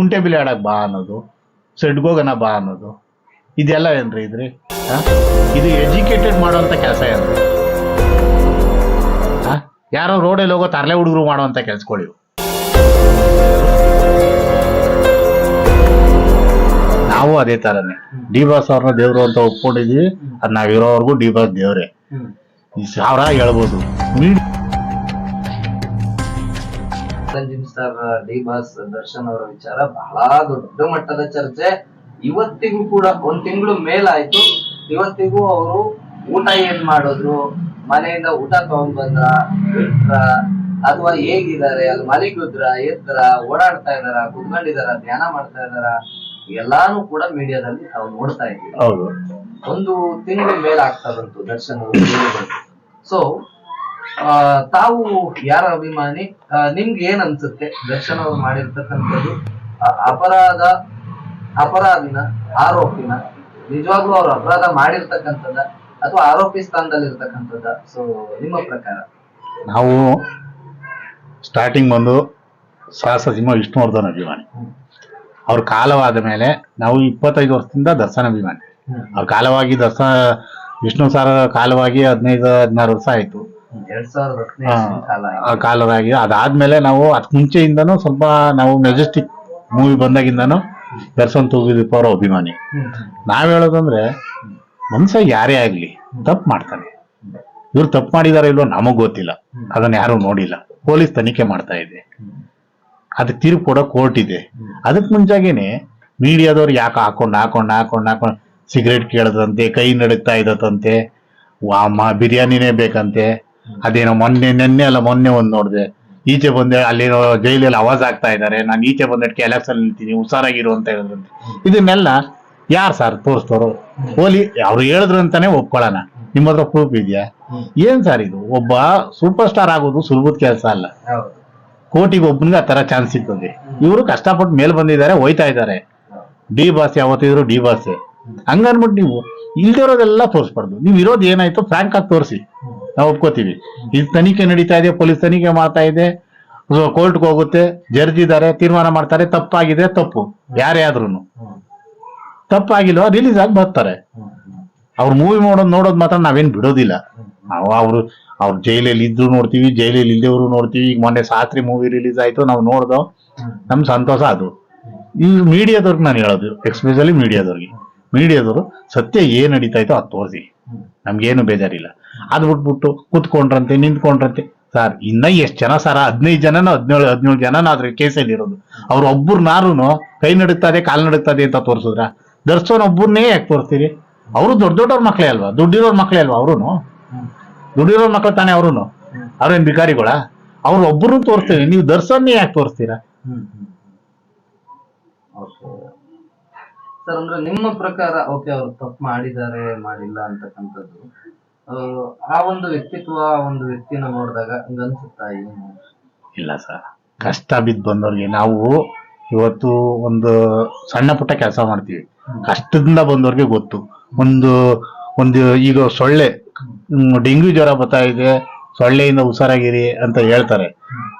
ಕುಂಟೆ ಬಿಲಿ ಆಡಕ್ಕೆ ಬಾ ಅನ್ನೋದು ಸೆಡ್ಗೋಗನ ಬಾ ಅನ್ನೋದು ಇದೆಲ್ಲ ಏನ್ರಿ ಇದ್ರಿ? ಇದು ಎಜುಕೇಟೆಡ್ ಮಾಡುವಂಥ ಕೆಲಸ ಏನ್ರಿ? ಆ? ಯಾರೋ ರೋಡಲ್ಲಿ ಹೋಗೋ ತರಲೆ ಹುಡುಗರು ಮಾಡುವಂಥ ಕೆಲಸಗಳು ಇವು. ನಾವು ಅದೇ ಥರನೇ ಡಿ ಬಾಸ್ ಅವ್ರನ್ನ ದೇವ್ರು ಅಂತ ಒಪ್ಕೊಂಡಿದ್ವಿ. ಅದು ನಾವಿರೋವರೆಗೂ ಡಿ ಬಾಸ್ ದೇವ್ರೆ. ಈ ಸಾವಿರ ಹೇಳ್ಬೋದು. ಮೀಡಿ ಸರ್ ಡಿ ಬಾಸ್ ದರ್ಶನ್ ಅವರ ವಿಚಾರ. ಬಹಳ ದೊಡ್ಡ ಮಟ್ಟದ ಚರ್ಚೆ. ಇವತ್ತಿಗೂ ಕೂಡ ಒಂದ್ ತಿಂಗಳು ಮೇಲಾಯ್ತು. ಇವತ್ತಿಗೂ ಅವರು ಊಟ ಏನ್ ಮಾಡಿದ್ರು? ಮನೆಯಿಂದ ಊಟ ತಗೊಂಡ್ ಬಂದ್ರ ಬಿಟ್ರ ಅಥವಾ ಹೇಗಿದ್ದಾರೆ? ಅಲ್ಲಿ ಮಲಗಿದ್ರ ಎತ್ತರ ಓಡಾಡ್ತಾ ಇದಾರ ಕುತ್ಕೊಂಡಿದಾರ ಧ್ಯಾನ ಮಾಡ್ತಾ ಇದಾರ ಎಲ್ಲಾನು ಕೂಡ ಮೀಡಿಯಾದಲ್ಲಿ ನಾವು ನೋಡ್ತಾ ಇದ್ದೀವಿ. ಹೌದು. ಒಂದು ತಿಂಗಳು ಮೇಲೆ ಆಗ್ತಾ ಬಂತು ದರ್ಶನ್ ಸೊ ತಾವು ಯಾರ ಅಭಿಮಾನಿ? ನಿಮ್ಗೆ ಏನ್ ಅನ್ಸುತ್ತೆ ದರ್ಶನ್ ಅವ್ರು ಮಾಡಿರ್ತಕ್ಕಂಥದ್ದು ಅಪರಾಧ ಅಪರಾಧಿನ ಆರೋಪಿನ ನಿಜವಾಗ್ಲೂ ಅವರು ಅಪರಾಧ ಮಾಡಿರ್ತಕ್ಕಂಥದ್ದ ಅಥವಾ ಆರೋಪಿ ಸ್ಥಾನದಲ್ಲಿ ಇರ್ತಕ್ಕಂಥದ್ದ ಸೊ ನಿಮ್ಮ ಪ್ರಕಾರ. ನಾವು ಸ್ಟಾರ್ಟಿಂಗ್ ಬಂದು ಸಹಸ ಸಿಂಹ ವಿಷ್ಣುವರ್ಧನ್ ಅಭಿಮಾನಿ. ಅವ್ರ ಕಾಲವಾದ ಮೇಲೆ ನಾವು ಇಪ್ಪತ್ತೈದು ವರ್ಷದಿಂದ ದರ್ಶನ ಅಭಿಮಾನಿ. ಅವ್ರ ಕಾಲವಾಗಿ ದರ್ಶನ ವಿಷ್ಣು ಸಾರ ಕಾಲವಾಗಿ ಹದಿನೈದು ಹದಿನಾರು ವರ್ಷ ಆಯ್ತು. ಎರಡ್ ಸಾವಿರದ ಹತ್ತನೇ ಕಾಲ ಆ ಕಾಲವಾಗಿ ಅದಾದ್ಮೇಲೆ ನಾವು ಅದ್ ಮುಂಚೆಯಿಂದನೂ ಸ್ವಲ್ಪ ನಾವು ಮೆಜೆಸ್ಟಿಕ್ ಮೂವಿ ಬಂದಾಗಿಂದನೂ ದರ್ಶನ್ ತೂಗಿದೀಪ ಅವರ ಅಭಿಮಾನಿ. ನಾವ್ ಹೇಳೋದಂದ್ರೆ ಮನುಷ್ಯ ಯಾರೇ ಆಗ್ಲಿ ತಪ್ಪು ಮಾಡ್ತಾನೆ. ಇವ್ರು ತಪ್ಪು ಮಾಡಿದಾರ ಇಲ್ವೋ ನಮಗ್ ಗೊತ್ತಿಲ್ಲ. ಅದನ್ನ ಯಾರು ನೋಡಿಲ್ಲ. ಪೊಲೀಸ್ ತನಿಖೆ ಮಾಡ್ತಾ ಇದೆ. ಅದಕ್ಕೆ ತೀರ್ಪು ಕೊಡೋ ಕೋರ್ಟ್ ಇದೆ. ಅದಕ್ಕೆ ಮುಂಚಾಗೇನೆ ಮೀಡಿಯಾದವ್ರು ಯಾಕೆ ಹಾಕೊಂಡು ಹಾಕೊಂಡು ಹಾಕೊಂಡು ಹಾಕೊಂಡು ಸಿಗರೇಟ್ ಕೇಳದಂತೆ ಕೈ ನಡುಗ್ತಾ ಇದ್ದತಂತೆ ವಾಮ ಬಿರಿಯಾನಿನೇ ಬೇಕಂತೆ ಅದೇನೋ ಮೊನ್ನೆ ನೆನ್ನೆ ಅಲ್ಲ ಮೊನ್ನೆ ಒಂದು ನೋಡಿದೆ. ಈಚೆ ಬಂದೆ ಅಲ್ಲಿರೋ ಜೈಲಲ್ಲಿ ಅವಾಜ್ ಆಗ್ತಾ ಇದ್ದಾರೆ. ನಾನು ಈಚೆ ಬಂದಕ್ಕೆ ಎಲೆಕ್ಷನ್ ನಿಲ್ತೀನಿ ಹುಷಾರಾಗಿರು ಅಂತ ಹೇಳಿದ್ರಂತೆ. ಇದನ್ನೆಲ್ಲ ಯಾರು ಸರ್ ತೋರಿಸ್ತವರು? ಹೋಲಿ ಅವ್ರು ಹೇಳಿದ್ರು ಅಂತಾನೆ ಒಪ್ಕೊಳ್ಳೋಣ. ನಿಮ್ಮ ಹತ್ರ ಪ್ರೂಫ್ ಇದೆಯಾ? ಏನ್ ಸರ್ ಇದು? ಒಬ್ಬ ಸೂಪರ್ ಸ್ಟಾರ್ ಆಗೋದು ಸುಲಭದ ಕೆಲಸ ಅಲ್ಲ. ಕೋಟಿಗೆ ಒಬ್ಬನಿಗೆ ಆ ತರ ಚಾನ್ಸ್ ಸಿಗ್ತದೆ. ಇವರು ಕಷ್ಟಪಟ್ಟು ಮೇಲೆ ಬಂದಿದ್ದಾರೆ ಹೋಯ್ತಾ ಇದ್ದಾರೆ. ಡಿ ಬಾಸ್ ಯಾವತ್ತಿದ್ರು ಡಿ ಬಾಸ್ ಹಂಗನ್ಬಿಟ್ಟು ನೀವು ಇಲ್ದಿರೋದೆಲ್ಲ ತೋರಿಸ್ಬಾರ್ದು. ನೀವು ಇರೋದು ಏನಾಯ್ತು? ಫ್ರಾಂಕ್ ಆಗಿ ತೋರಿಸಿ. ನಾವು ಒಪ್ಕೋತೀವಿ. ಇದು ತನಿಖೆ ನಡೀತಾ ಇದೆ, ಪೊಲೀಸ್ ತನಿಖೆ ಮಾಡ್ತಾ ಇದೆ. ಕೋರ್ಟ್ಗೆ ಹೋಗುತ್ತೆ ಜರ್ಜಿದ್ದಾರೆ ತೀರ್ಮಾನ ಮಾಡ್ತಾರೆ, ತಪ್ಪಾಗಿದೆ, ತಪ್ಪು. ಯಾರೇ ಆದ್ರೂ ತಪ್ಪಾಗಿಲ್ವ ರಿಲೀಸ್ ಆಗಿ ಬರ್ತಾರೆ. ಅವ್ರು ಮೂವಿ ನೋಡೋದು ನೋಡೋದು ಮಾತ್ರ ನಾವೇನು ಬಿಡೋದಿಲ್ಲ. ನಾವು ಅವರು, ಅವ್ರು ಜೈಲಲ್ಲಿ ಇದ್ರು ನೋಡ್ತೀವಿ, ಜೈಲಲ್ಲಿ ಇಲ್ದೇವ್ರು ನೋಡ್ತೀವಿ. ಈಗ ಮೊನ್ನೆ ಸಾತ್ರಿ ಮೂವಿ ರಿಲೀಸ್ ಆಯ್ತು, ನಾವು ನೋಡ್ದೋ, ನಮ್ ಸಂತೋಷ ಅದು. ಈ ಮೀಡಿಯಾದವ್ರಿಗೆ ನಾನು ಹೇಳೋದು ಎಕ್ಸ್ಪೆಷಲಿ ಮೀಡಿಯಾದವ್ರಿಗೆ. ಮೀಡಿಯಾದವರು, ಸತ್ಯ ಏನ್ ನಡೀತಾ ಇತ್ತೋ ಅದು ತೋರಿಸಿ. ನಮ್ಗೇನು ಬೇಜಾರಿಲ್ಲ. ಅದು ಬಿಟ್ಬಿಟ್ಟು ಕೂತ್ಕೊಂಡ್ರಂತೆ, ನಿಂತ್ಕೊಂಡ್ರಂತೆ. ಸರ್, ಇನ್ನ ಎಷ್ಟು ಜನ ಸರ್, ಹದಿನೈದು ಜನನ, ಹದಿನೇಳು ಹದಿನೇಳು ಜನನ ಆದ್ರೆ ಕೇಸಲ್ಲಿ ಇರೋದು. ಅವ್ರ ಒಬ್ಬರನ್ನಾರು ಕೈ ನಡುಗ್ತದೆ ಕಾಲು ನಡುಗ್ತದೆ ಅಂತ ತೋರಿಸಿದ್ರ? ದರ್ಶನ್ ಒಬ್ಬರನ್ನೇ ಯಾಕೆ ತೋರಿಸ್ತೀರಿ? ಅವರು ದೊಡ್ಡ ದೊಡ್ಡವ್ರ ಮಕ್ಳೇ ಅಲ್ವಾ? ದುಡ್ಡಿರೋರ್ ಮಕ್ಳೇ ಅಲ್ವಾ ಅವರು ದುಡ್ಡಿರೋರ್ ಮಕ್ಳು ತಾನೇ ಅವ್ರು ಅವ್ರೇನ್ ಬಿಕಾರಿಗಳ ಅವ್ರ ಒಬ್ಬರು ತೋರಿಸ್ತೀರಿ, ನೀವು ದರ್ಶನ್ನೇ ಯಾಕೆ ತೋರಿಸ್ತೀರಾ? ಸರ್, ಅಂದ್ರೆ ನಿಮ್ಮ ಪ್ರಕಾರ, ಓಕೆ, ಅವ್ರು ತಪ್ಪು ಮಾಡಿದ್ದಾರೆ ಮಾಡಿಲ್ಲ ಅಂತಕ್ಕಂಥದ್ದು. ಆ, ಒಂದು ವ್ಯಕ್ತಿತ್ವ ಆ ಒಂದು ವ್ಯಕ್ತಿನ ನೋಡಿದಾಗ ಹಂಗ ಅನ್ಸುತ್ತಾ ಏನು? ಇಲ್ಲ ಸರ್. ಕಷ್ಟ ಬಿದ್ದು ಬಂದವ್ರಿಗೆ ನಾವು ಇವತ್ತು ಒಂದು ಸಣ್ಣ ಪುಟ್ಟ ಕೆಲಸ ಮಾಡ್ತೀವಿ. ಕಷ್ಟದಿಂದ ಬಂದವ್ರಿಗೆ ಗೊತ್ತು. ಒಂದು ಒಂದು ಈಗ ಸೊಳ್ಳೆ ಡೆಂಗ್ಯೂ ಜ್ವರ ಬರ್ತಾ ಇದೆ ಸೊಳ್ಳೆಯಿಂದ ಹುಷಾರಾಗಿರಿ ಅಂತ ಹೇಳ್ತಾರೆ.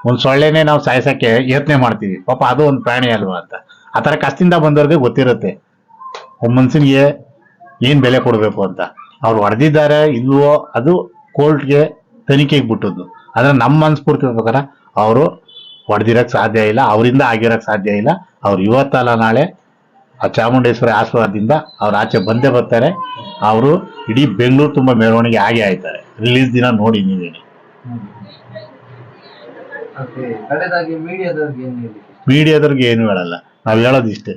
ಒಂದು ಸೊಳ್ಳೆನೇ ನಾವು ಸಾಯಿಸಕ್ಕೆ ಯತ್ನೆ ಮಾಡ್ತೀವಿ. ಪಾಪ ಅದು ಒಂದು ಪ್ರಾಣಿ ಅಲ್ವಾ ಅಂತ. ಆ ಥರ ಕಷ್ಟದಿಂದ ಬಂದವ್ರಿಗೆ ಗೊತ್ತಿರುತ್ತೆ. ಒಬ್ಬ ಮನ್ಸನ್ಗೆ ಏನು ಬೆಲೆ ಕೊಡಬೇಕು ಅಂತ. ಅವ್ರು ಹೊಡೆದಿದ್ದಾರೆ ಇಲ್ವೋ ಅದು ಕೋರ್ಟ್ಗೆ ತನಿಖೆಗೆ ಬಿಟ್ಟದ್ದು ಆದ್ರೆ ನಮ್ಮ ಮನಸ್ಫೂರ್ತಿ ಪ್ರಕಾರ ಅವರು ಹೊಡೆದಿರಕ್ ಸಾಧ್ಯ ಇಲ್ಲ ಅವರಿಂದ ಆಗಿರಕ್ ಸಾಧ್ಯ ಇಲ್ಲ. ಅವ್ರು ಇವತ್ತಲ್ಲ ನಾಳೆ ಆ ಚಾಮುಂಡೇಶ್ವರಿ ಆಶೀರ್ವಾದದಿಂದ ಅವ್ರು ಆಚೆ ಬಂದೇ ಬರ್ತಾರೆ. ಅವರು ಇಡೀ ಬೆಂಗಳೂರು ತುಂಬಾ ಮೆರವಣಿಗೆ ಆಗಿ ಆಯ್ತಾರೆ. ರಿಲೀಸ್ ದಿನ ನೋಡಿ ನೀವೇನೆ. ಮೀಡಿಯಾದವ್ರಿಗೆ ಏನ್ ಹೇಳಿ? ಮೀಡಿಯಾದವ್ರಿಗೆ ಏನು ಹೇಳಲ್ಲ ನಾವು ಹೇಳೋದು ಇಷ್ಟೇ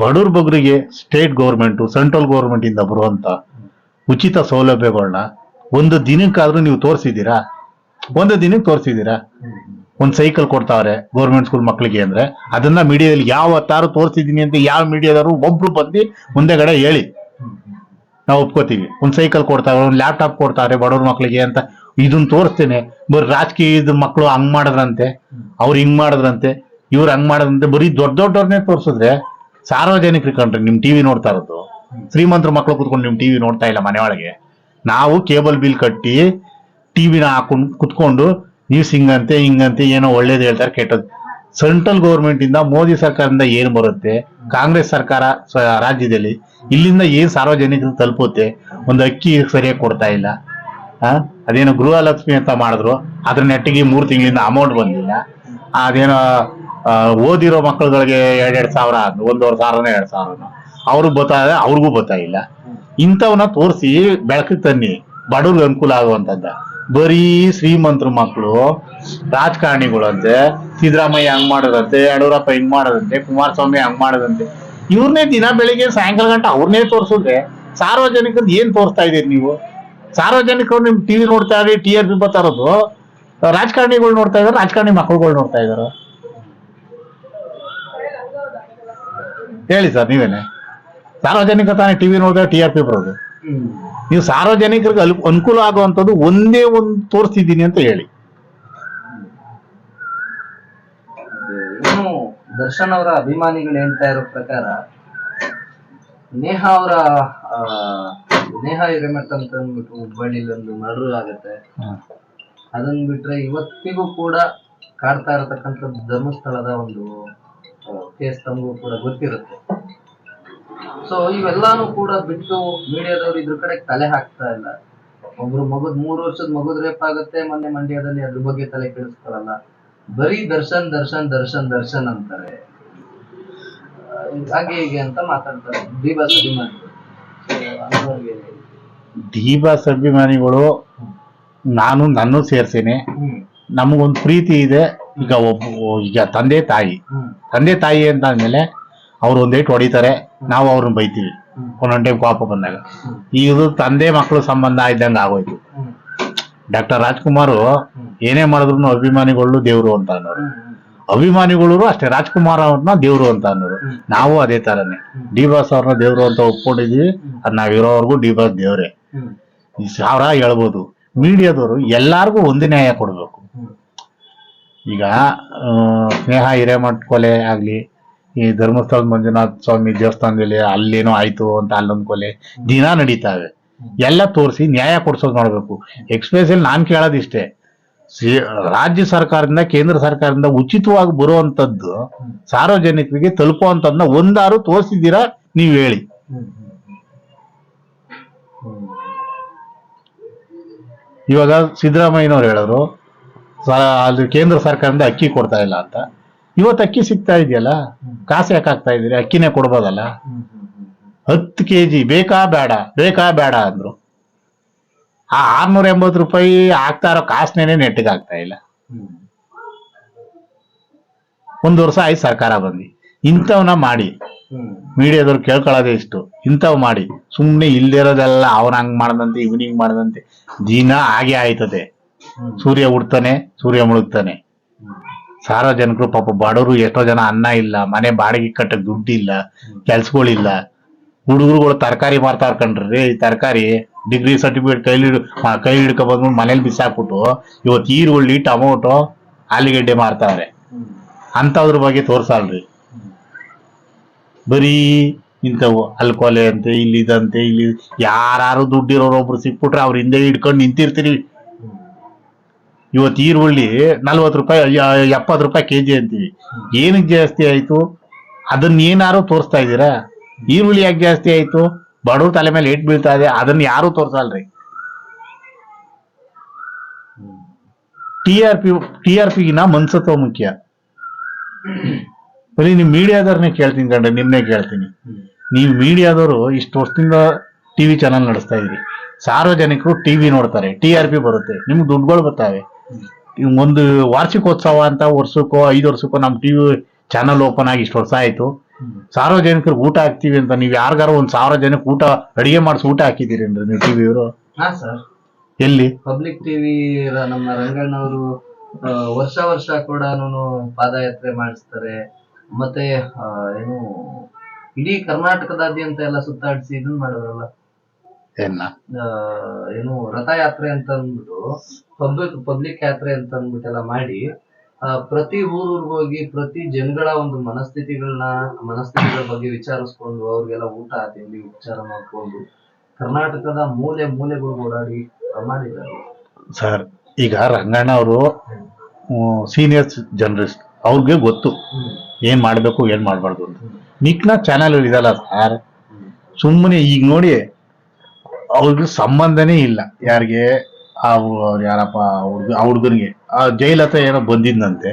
ಬಡವ್ರ ಬಗ್ಗರಿಗೆ ಸ್ಟೇಟ್ ಗೌರ್ಮೆಂಟು ಸೆಂಟ್ರಲ್ ಗೌರ್ಮೆಂಟಿಂದ ಇಂದ ಬರುವಂತ ಉಚಿತ ಸೌಲಭ್ಯಗಳನ್ನ ಒಂದು ದಿನಕ್ಕಾದ್ರೂ ನೀವು ತೋರಿಸಿದ್ದೀರಾ? ಒಂದು ದಿನಕ್ಕೆ ತೋರಿಸಿದ್ದೀರಾ? ಒಂದು ಸೈಕಲ್ ಕೊಡ್ತಾವ್ರೆ ಗೌರ್ಮೆಂಟ್ ಸ್ಕೂಲ್ ಮಕ್ಕಳಿಗೆ ಅಂದ್ರೆ, ಅದನ್ನ ಮೀಡಿಯಾದಲ್ಲಿ ಯಾವತ್ತಾರು ತೋರಿಸಿದ್ದೀನಿ ಅಂತ ಯಾವ ಮೀಡಿಯಾದವರು ಒಬ್ರು ಬಂದು ಮುಂದೆಗಡೆ ಹೇಳಿ. ನಾವು ಒಪ್ಕೋತೀವಿ. ಒಂದು ಸೈಕಲ್ ಕೊಡ್ತಾವ್ರೆ, ಒಂದು ಲ್ಯಾಪ್ಟಾಪ್ ಕೊಡ್ತಾರೆ ಬಡವ್ರ ಮಕ್ಕಳಿಗೆ ಅಂತ. ಇದನ್ನ ತೋರಿಸ್ತೇನೆ. ಬರೀ ರಾಜಕೀಯದ ಮಕ್ಕಳು ಹಂಗ್ ಮಾಡಿದ್ರಂತೆ, ಅವ್ರು ಹಿಂಗ್ ಮಾಡಿದ್ರಂತೆ, ಇವ್ರು ಹಂಗ್ ಮಾಡಿದ್ರಂತೆ, ಬರೀ ದೊಡ್ಡ ದೊಡ್ಡವ್ರನ್ನೇ ತೋರಿಸಿದ್ರೆ ಸಾರ್ವಜನಿಕರು ಕಂಡ್ರೆ ನಿಮ್ ಟಿವಿ ನೋಡ್ತಾ ಇರೋದು. ಶ್ರೀಮಂತರ ಮಕ್ಕಳು ಕುತ್ಕೊಂಡು ನಿಮ್ ಟಿವಿ ನೋಡ್ತಾ ಇಲ್ಲ ಮನೆಯೊಳಗೆ. ನಾವು ಕೇಬಲ್ ಬಿಲ್ ಕಟ್ಟಿ ಟಿವಿನ ಹಾಕೊಂಡು ಕುತ್ಕೊಂಡು ನ್ಯೂಸ್ ಹಿಂಗಂತೆ ಹಿಂಗಂತೆ ಏನೋ ಒಳ್ಳೇದು ಹೇಳ್ತಾರೆ ಕೆಟ್ಟದ್ದು. ಸೆಂಟ್ರಲ್ ಗೌರ್ಮೆಂಟ್ ಇಂದ ಮೋದಿ ಸರ್ಕಾರದಿಂದ ಏನ್ ಬರುತ್ತೆ? ಕಾಂಗ್ರೆಸ್ ಸರ್ಕಾರ ರಾಜ್ಯದಲ್ಲಿ ಇಲ್ಲಿಂದ ಏನ್ ಸಾರ್ವಜನಿಕರು ತಲುಪುತ್ತೆ? ಒಂದು ಅಕ್ಕಿ ಸರಿಯಾಗಿ ಕೊಡ್ತಾ ಇಲ್ಲ? ಅದೇನೋ ಗೃಹಲಕ್ಷ್ಮಿ ಅಂತ ಮಾಡಿದ್ರು. ಅದ್ರ ನೆಟ್ಟಿಗೆ ಮೂರು ತಿಂಗಳಿಂದ ಅಮೌಂಟ್ ಬಂದಿಲ್ಲ. ಅದೇನೋ ಓದಿರೋ ಮಕ್ಕಳುಗಳಿಗೆ ಎರಡೆರಡು ಸಾವಿರ ಒಂದೂವರೆ ಸಾವಿರನ, ಎರಡು ಸಾವಿರನ. ಅವ್ರಿಗೆ ಗೊತ್ತಾಗ ಅವ್ರಿಗೂ ಬತ್ತಾ ಇಲ್ಲ. ಇಂಥವನ್ನ ತೋರಿಸಿ, ಬೆಳಕಿಗೆ ತನ್ನಿ, ಬಡವ್ರಿಗೆ ಅನುಕೂಲ ಆಗುವಂತದ್ದ ಬರೀ ಶ್ರೀಮಂತರ ಮಕ್ಕಳು ರಾಜಕಾರಣಿಗಳಂತೆ, ಸಿದ್ದರಾಮಯ್ಯ ಹಂಗ್ ಮಾಡೋದಂತೆ, ಯಡಿಯೂರಪ್ಪ ಹಿಂಗ್ ಮಾಡೋದಂತೆ, ಕುಮಾರಸ್ವಾಮಿ ಹಂಗ್ ಮಾಡೋದಂತೆ. ಇವ್ರನ್ನೇ ದಿನ ಬೆಳಿಗ್ಗೆ ಸಾಯಂಕಾಲ ಗಂಟೆ ಅವ್ರನ್ನೇ ತೋರಿಸಿದ್ರೆ ಸಾರ್ವಜನಿಕದ ಏನ್ ತೋರಿಸ್ತಾ ಇದೀರಿ ನೀವು? ಸಾರ್ವಜನಿಕರು ನಿಮ್ ಟಿವಿ ನೋಡ್ತಾ ಇರಿ ಟಿ ಆರ್ ಪಿ ಬರ್ತಾ ಇರೋದು. ರಾಜಕಾರಣಿಗಳು ನೋಡ್ತಾ ಇದಾರೆ ರಾಜಕಾರಣಿ ಮಕ್ಕಳುಗಳು ನೋಡ್ತಾ ಇದಾರೆ ಹೇಳಿ ಸರ್, ನೀವೇನೆ? ಸಾರ್ವಜನಿಕ ತಾನೇ ಟಿವಿ ನೋಡಿದ್ರೆ ಟಿ ಆರ್ ಪಿ ಬರೋದು. ನೀವು ಸಾರ್ವಜನಿಕರಿಗೆ ಅನುಕೂಲ ಆಗುವಂಥದ್ದು ಒಂದೇ ಒಂದು ತೋರಿಸ್ತಿದ್ದೀನಿ ಅಂತ ಹೇಳಿ. ದರ್ಶನ್ ಅವರ ಅಭಿಮಾನಿಗಳು ಹೇಳ್ತಾ ಇರೋ ಪ್ರಕಾರ ನೇಹ ಅವರ ನೇಹ ನೇಹಾ ಹಿರೇಮಠ ಅಂತ ಅಂದ್ಬಿಟ್ಟು ಹುಬ್ಬಳ್ಳಿಲಿ ಒಂದು ಮರಳು ಆಗತ್ತೆ. ಅದನ್ನ ಬಿಟ್ರೆ ಇವತ್ತಿಗೂ ಕೂಡ ಕಾಡ್ತಾ ಇರತಕ್ಕಂಥದ್ದು ಧರ್ಮಸ್ಥಳದ ಒಂದು ಕೇಸ್ ತಮಗೂ ಕೂಡ ಗೊತ್ತಿರುತ್ತೆ. ಸೊ ಇವೆಲ್ಲಾನು ಕೂಡ ಬಿಟ್ಟು ಮೀಡಿಯಾದವ್ರು ಇದ್ರ ಕಡೆ ತಲೆ ಹಾಕ್ತಾ ಇಲ್ಲ. ಒಬ್ರು ಮಗದ್ ಮೂರು ವರ್ಷದ ಮಗುದ್ ರೇಪ್ ಆಗುತ್ತೆ ಮೊನ್ನೆ ಮಂಡ್ಯದಲ್ಲಿ ಅದ್ರ ಬಗ್ಗೆ ತಲೆ ಕೆಡಿಸ್ಕೊಳಲ್ಲ ಬರೀ ದರ್ಶನ್ ದರ್ಶನ್ ದರ್ಶನ್ ದರ್ಶನ್ ಅಂತಾರೆ. ಹಾಗೆ ಹೀಗೆ ಅಂತ ಮಾತಾಡ್ತಾರೆ. ಸಭಿಮಾನಿ ಅಭಿಮಾನಿಗಳು ಅಭಿಮಾನಿಗಳು ನಾನು ನನ್ನ ಸೇರ್ಸೇನೆ. ನಮಗೊಂದು ಪ್ರೀತಿ ಇದೆ. ಈಗ ಒಬ್ಬ ಈಗ ತಂದೆ ತಾಯಿ. ತಂದೆ ತಾಯಿ ಅಂತ ಅಂದ್ಮೇಲೆ ಅವ್ರು ಒಂದೇಟ್ ಹೊಡಿತಾರೆ. ನಾವು ಅವ್ರನ್ನ ಬೈತೀವಿ. ಒಂದೊಂದು ಟೈಮ್ ಕೋಪ ಬಂದಾಗ. ಇದು ತಂದೆ ಮಕ್ಕಳು ಸಂಬಂಧ ಇದ್ದಂಗ ಆಗೋಯ್ತು. ಡಾಕ್ಟರ್ ರಾಜ್ಕುಮಾರ್ ಏನೇ ಮಾಡಿದ್ರು ಅಭಿಮಾನಿಗಳು ದೇವ್ರು ಅಂತ ಅನ್ನೋರು. ಅಭಿಮಾನಿಗಳು ಅಷ್ಟೇ, ರಾಜ್ಕುಮಾರ್ ಅವ್ರನ್ನ ದೇವ್ರು ಅಂತ ಅನ್ನೋರು. ನಾವು ಅದೇ ತರನೇ. ಡಿ ಬಾಸ್ ಅವ್ರನ್ನ ದೇವ್ರು ಅಂತ ಒಪ್ಕೊಂಡಿದ್ವಿ. ಅದ್ ನಾವಿರೋವರೆಗೂ ಡಿ ಬಾಸ್ ದೇವ್ರೆ. ಸಾವಿರ ಹೇಳ್ಬೋದು. ಮೀಡಿಯಾದವರು ಎಲ್ಲಾರ್ಗು ಒಂದೇ ನ್ಯಾಯ ಕೊಡ್ಬೇಕು. ಈಗ ಸ್ನೇಹ ಹಿರೇಮಠ ಕೊಲೆ ಆಗ್ಲಿ ಈ ಧರ್ಮಸ್ಥಳ ಮಂಜುನಾಥ ಸ್ವಾಮಿ ದೇವಸ್ಥಾನದಲ್ಲಿ ಅಲ್ಲೇನೋ ಆಯ್ತು ಅಂತ ಅಲ್ಲೊಂದು ಕೊಲೆ. ದಿನ ನಡೀತಾವೆ ಎಲ್ಲ ತೋರಿಸಿ ನ್ಯಾಯ ಕೊಡ್ಸೋದು ನೋಡ್ಬೇಕು ಎಕ್ಸ್ಪ್ರೆಸ್ಸಲ್ಲಿ ನಾನ್ ಕೇಳೋದಿಷ್ಟೇ. ರಾಜ್ಯ ಸರ್ಕಾರದಿಂದ, ಕೇಂದ್ರ ಸರ್ಕಾರದಿಂದ ಉಚಿತವಾಗಿ ಬರುವಂತದ್ದು ಸಾರ್ವಜನಿಕರಿಗೆ ತಲುಪುವಂತದ್ನ ಒಂದಾರು ತೋರಿಸಿದ್ದೀರಾ ನೀವ್ ಹೇಳಿ. ಇವಾಗ ಸಿದ್ದರಾಮಯ್ಯನವ್ರು ಹೇಳಿದ್ರು ಅಲ್ಲಿ ಕೇಂದ್ರ ಸರ್ಕಾರದಿಂದ ಅಕ್ಕಿ ಕೊಡ್ತಾ ಇಲ್ಲ ಅಂತ. ಇವತ್ತು ಅಕ್ಕಿ ಸಿಗ್ತಾ ಇದೆಯಲ್ಲ? ಕಾಸು ಯಾಕೆ ಹಾಕ್ತಾ ಇದ್ದೀರಿ? ಅಕ್ಕಿನೇ ಕೊಡ್ಬೋದಲ್ಲ? ಹತ್ತು ಕೆ ಜಿ ಬೇಕಾ ಬೇಡ ಬೇಕಾ ಬೇಡ ಅಂದ್ರು. ಆ ಆರ್ನೂರ ಎಂಬತ್ತು ರೂಪಾಯಿ ಆಗ್ತಾ ಇರೋ ಕಾಸನೇನೆ ನೆಟ್ಟಿಗೆ ಆಗ್ತಾ ಇಲ್ಲ. ಒಂದು ವರ್ಷ ಆಯ್ತು ಸರ್ಕಾರ ಬಂದು. ಇಂಥವನ್ನ ಮಾಡಿ. ಮೀಡಿಯಾದವ್ರು ಕೇಳ್ಕೊಳ್ಳೋದೇ ಇಷ್ಟು. ಇಂಥವ್ ಮಾಡಿ. ಸುಮ್ಮನೆ ಇಲ್ದಿರೋದೆಲ್ಲ ಅವ್ನ ಹಂಗ್ ಮಾಡದಂತೆ, ಇವ್ನಿಂಗ್ ಮಾಡ್ದಂತೆ. ಮಾಡದಂತೆ ದಿನ ಹಾಗೆ ಆಯ್ತದೆ. ಸೂರ್ಯ ಉಡ್ತಾನೆ ಸೂರ್ಯ ಮುಳುಗ್ತಾನೆ. ಸಾರ್ವಜನಿಕರು ಪಾಪ ಬಡವರು ಎಷ್ಟೋ ಜನ ಅನ್ನ ಇಲ್ಲ, ಮನೆ ಬಾಡಿಗೆ ಕಟ್ಟಕ್ ದುಡ್ಡಿಲ್ಲ, ಕೆಲ್ಸಗಳಿಲ್ಲ. ಹುಡುಗರುಗಳು ತರಕಾರಿ ಮಾರ್ತಾ ಇರ್ಕಂಡ್ರಿ ಈ ತರಕಾರಿ ಡಿಗ್ರಿ ಸರ್ಟಿಫಿಕೇಟ್ ಕೈಲಿ ಕೈ ಹಿಡ್ಕೊ ಬಂದ್ ಮನೇಲಿ ಬಿಸಾಕ್ಬಿಟ್ಟು ಇವತ್ತು ಈರುಳ್ಳಿ, ಟೊಮೊಟೊ, ಆಲೂಗೆಡ್ಡೆ ಮಾರ್ತಾವ್ರೆ ಅಂಥದ್ರ ಬಗ್ಗೆ ತೋರ್ಸಲ್ರಿ. ಬರೀ ಇಂಥವು ಅಲ್ಲಿ ಕೊಲೆ ಅಂತೆ, ಇಲ್ಲಿ ಇದಂತೆ, ಇಲ್ಲಿ ಯಾರು ದುಡ್ಡಿರೋರು ಒಬ್ರು ಸಿಕ್ಬಿಟ್ರೆ ಅವ್ರ ಹಿಂದೆ ಹಿಡ್ಕೊಂಡು ನಿಂತಿರ್ತೀರಿ. ಇವತ್ತು ಈರುಳ್ಳಿ ನಲ್ವತ್ತು ರೂಪಾಯಿ ಎಪ್ಪತ್ತು ರೂಪಾಯಿ ಕೆ ಜಿ ಅಂತೀವಿ. ಏನಕ್ಕೆ ಜಾಸ್ತಿ ಆಯ್ತು? ಅದನ್ನ ಏನಾರು ತೋರಿಸ್ತಾ ಇದ್ದೀರಾ? ಈರುಳ್ಳಿ ಯಾಕೆ ಜಾಸ್ತಿ ಆಯಿತು? ಬಡವ್ರ ತಲೆ ಮೇಲೆ ಏಟ್ ಬೀಳ್ತಾ ಇದೆ, ಅದನ್ನ ಯಾರು ತೋರಿಸಲ್ರಿ? T R P, T R ಪಿಗಿನ ಮನ್ಸತ್ವ ಮುಖ್ಯ. ಬರೀ ನೀವು ಮೀಡಿಯಾದವ್ರನ್ನೇ ಕೇಳ್ತೀನಿ ಕಂಡ್ರೆ ನಿಮ್ಮನ್ನೇ ಕೇಳ್ತೀನಿ. ನೀವು ಮೀಡಿಯಾದವರು ಇಷ್ಟು ವರ್ಷದಿಂದ ಟಿವಿ ಚಾನಲ್ ನಡೆಸ್ತಾ ಇದ್ರಿ ಸಾರ್ವಜನಿಕರು ಟಿವಿ ನೋಡ್ತಾರೆ, ಟಿ ಆರ್ ಪಿ ಬರುತ್ತೆ, ನಿಮ್ಗೆ ದುಡ್ಡುಗಳು ಬರ್ತಾವೆ. ಒಂದು ವಾರ್ಷಿಕೋತ್ಸವ ಅಂತ ವರ್ಷಕ್ಕೋ ಐದು ವರ್ಷಕ್ಕೋ ನಮ್ ಟಿವಿ ಚಾನಲ್ ಓಪನ್ ಆಗಿ ಇಷ್ಟು ವರ್ಷ ಆಯ್ತು. ಸಾರ್ವಜನಿಕರಿಗೆ ಊಟ ಹಾಕ್ತೀವಿ ಅಂತ ನೀವು ಯಾರಿಗಾರ ಒಂದ್ ಸಾವಿರ ಜನಕ್ಕೆ ಊಟ ಅಡಿಗೆ ಮಾಡಿಸಿ ಊಟ ಹಾಕಿದ್ದೀರಿ ಅಂದ್ರೆ ನೀವು ಟಿವಿಯವರು ಹಾ ಸರ್. ಎಲ್ಲಿ? ಪಬ್ಲಿಕ್ ಟಿವಿ ನಮ್ಮ ರಂಗಣ್ಣವರು ವರ್ಷ ವರ್ಷ ಕೂಡ ಪಾದಯಾತ್ರೆ ಮಾಡಿಸ್ತಾರೆ. ಮತ್ತೆ ಆ, ಏನು ಇಡೀ ಕರ್ನಾಟಕದಾದ್ಯಂತ ಎಲ್ಲ ಸುತ್ತಾಡಿಸಿ ಇದನ್ನ ಮಾಡಿದ್ರಲ್ಲ ಏನ? ರಥಯಾತ್ರೆ ಅಂತ ಅಂದ್ಬಿಟ್ಟು ಪಬ್ಲಿಕ್ ಪಬ್ಲಿಕ್ ಯಾತ್ರೆ ಅಂತ ಅಂದ್ಬಿಟ್ಟೆಲ್ಲ ಮಾಡಿ ಆ, ಪ್ರತಿ ಊರೂರ್ಗ್ ಹೋಗಿ ಪ್ರತಿ ಜನಗಳ ಒಂದು ಮನಸ್ಥಿತಿಗಳನ್ನ ಮನಸ್ಥಿತಿಗಳ ಬಗ್ಗೆ ವಿಚಾರಿಸ್ಕೊಂಡು ಅವ್ರಿಗೆಲ್ಲ ಊಟ ತಿಂಡಿ ಉಪಚಾರ ಮಾಡ್ಕೊಂಡು ಕರ್ನಾಟಕದ ಮೂಲೆ ಮೂಲೆಗಳು ಓಡಾಡಿ ಮಾಡಿದ್ದಾರೆ. ಸರ್ ಈಗ ರಂಗಣ್ಣ ಅವರು ಸೀನಿಯರ್ಸ್ ಜರ್ನಲಿಸ್ಟ್ ಅವ್ರಿಗೆ ಗೊತ್ತು. ಏನ್ ಮಾಡ್ಬೇಕು ಏನ್ ಮಾಡ್ಬಾರ್ದು ಅಂತ. ನಿಕ್ನ ಚಾನಲ್ ಇದಲ್ಲ ಸರ್. ಸುಮ್ಮನೆ ಈಗ ನೋಡಿ ಅವ್ರಿಗೆ ಸಂಬಂಧನೇ ಇಲ್ಲ. ಯಾರಿಗೆ? ಆ ಅವ್ರು ಯಾರಪ್ಪ? ಹುಡ್ಗ ಆ ಹುಡ್ಗನಿಗೆ ಆ ಜೈಲ್ ಹತ್ರ ಏನೋ ಬಂದಿದ್ನಂತೆ.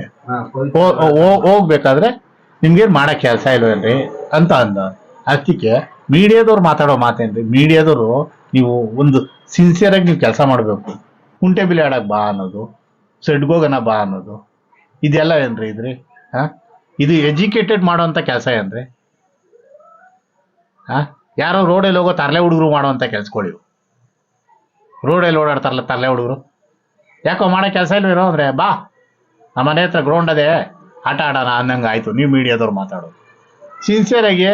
ಹೋ- ಹೋಗ್ಬೇಕಾದ್ರೆ ನಿಮ್ಗೇನ್ ಮಾಡಕ್ ಕೆಲಸ ಇಲ್ವೇನ್ರಿ? ಅಂತ ಅಂದ. ಅದಕ್ಕೆ ಮೀಡಿಯಾದವ್ರು ಮಾತಾಡೋ ಮಾತೇನ್ರಿ? ಮೀಡಿಯಾದವರು ನೀವು ಒಂದು ಸಿನ್ಸಿಯರ್ ಆಗಿ ನೀವು ಕೆಲಸ ಮಾಡಬೇಕು. ಕುಂಟೆ ಬಿಲೆ ಆಡಕ್ ಬಾ ಅನ್ನೋದು ಸೆಡ್ಗೋಗನ ಬಾ ಅನ್ನೋದು ಇದೆಲ್ಲ ಏನ್ರಿ ಇದ್ರಿ? ಹಾ? ಇದು ಎಜುಕೇಟೆಡ್ ಮಾಡೋಂಥ ಕೆಲಸ ಏನ್ರಿ? ಹಾ? ಯಾರೋ ರೋಡಲ್ಲಿ ಹೋಗೋ ತರಲೆ ಹುಡುಗರು ಮಾಡುವಂಥ ಕೆಲಸಗಳಿವು ರೋಡಲ್ಲಿ ಓಡಾಡ್ತಾರಲ್ಲ ತರಲೆ ಹುಡುಗರು. ಯಾಕೋ ಮಾಡೋ ಕೆಲಸ ಇಲ್ವೇನೋ ಅಂದರೆ ಬಾ ನಮ್ಮ ಮನೆ ಹತ್ರ ಗ್ರೌಂಡ್ ಅದೇ. ಆಟ ಆಡೋಣ ಅನ್ನಂಗೆ ಆಯಿತು. ನೀವು ಮೀಡಿಯಾದವ್ರು ಮಾತಾಡೋದು. ಸಿನ್ಸಿಯರಾಗಿ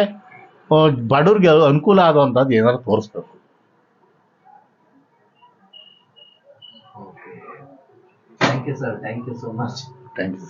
ಬಡವ್ರಿಗೆ ಅನುಕೂಲ ಆಗುವಂಥದ್ದು ಏನಾದ್ರು ತೋರಿಸ್ಬೇಕು. Thank you sir thank you so much thank you